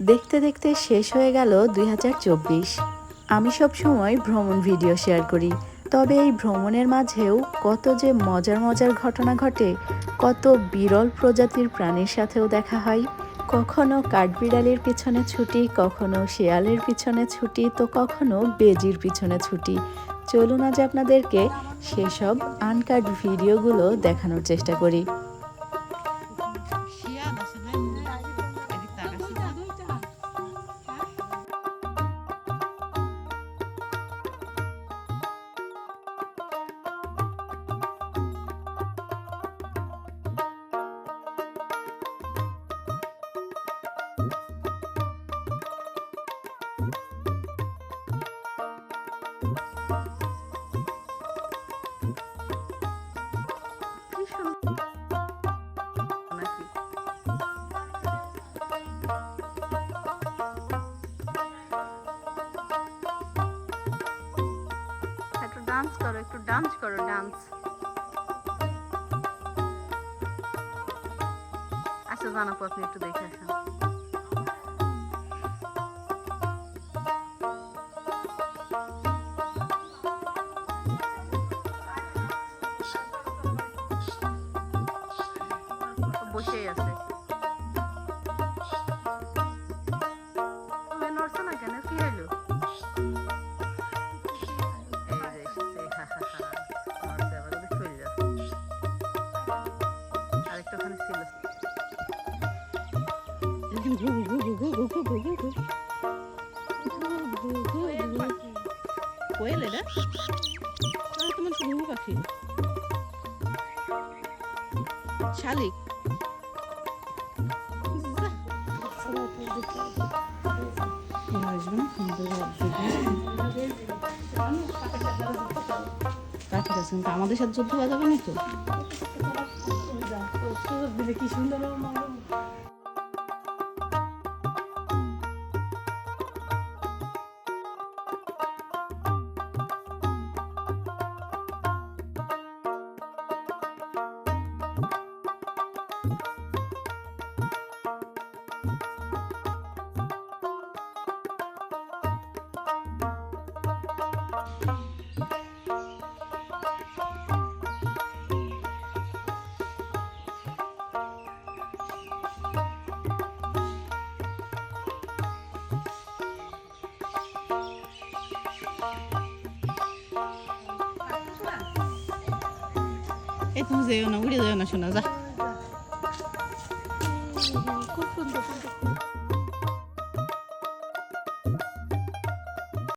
দেখতে দেখতে শেষ হয়ে গেল দুই হাজার চব্বিশ। আমি সব সময় ভ্রমণ ভিডিও শেয়ার করি, তবে এই ভ্রমণের মাঝেও কত যে মজার মজার ঘটনা ঘটে, কত বিরল প্রজাতির প্রাণীর সাথেও দেখা হয়। কখনো কাঠবিড়ালির পিছনে ছুটি, কখনো শেয়ালের পিছনে ছুটি, তো কখনো বেজির পিছনে ছুটি। চলুন আজ আপনাদেরকে সেসব আনকাট ভিডিওগুলো দেখানোর চেষ্টা করি। ডান্স করো একটু ডান্স করো ডান্স আচ্ছা জানাব আপনি একটু দেখে আসেন। বসেই আছে। তোমার আমাদের সাথে যুদ্ধ বাজাবে না তো কি সুন্দর এই তুমি যেও না উড়ে যেও না শোনা যা